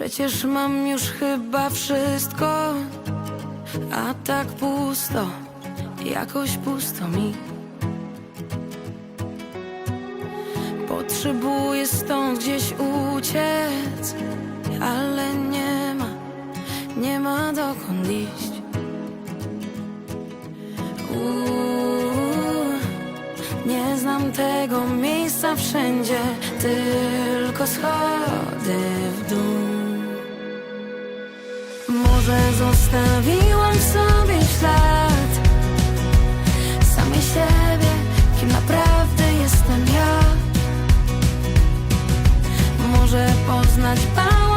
Przecież mam już chyba wszystko, a tak pusto, jakoś pusto mi. Potrzebuję stąd gdzieś uciec, ale nie ma, nie ma dokąd iść. Uuu, nie znam tego miejsca wszędzie, tylko schody w dół. Może zostawiłam w sobie ślad samej siebie, kim naprawdę jestem ja. Może poznać bałam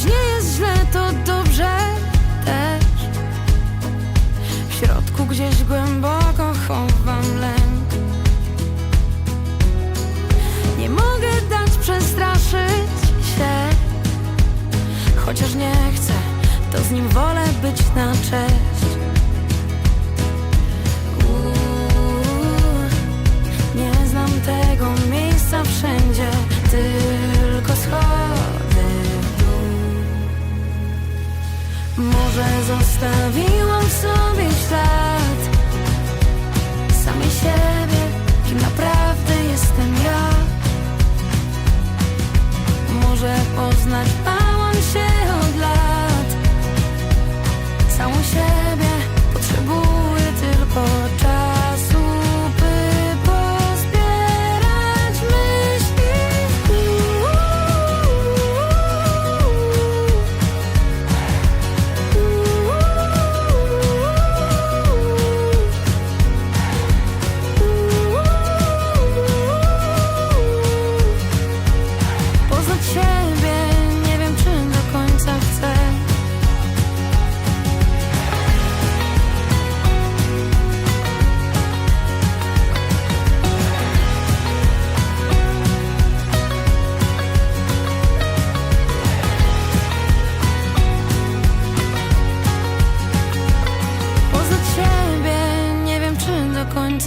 Choć nie jest źle, to dobrze też. W środku gdzieś głęboko chowam lęk. Nie mogę dać przestraszyć się. Chociaż nie chcę, to z nim wolę być na cześć. Może zostawiłam sobie ślad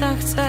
Poznać siebie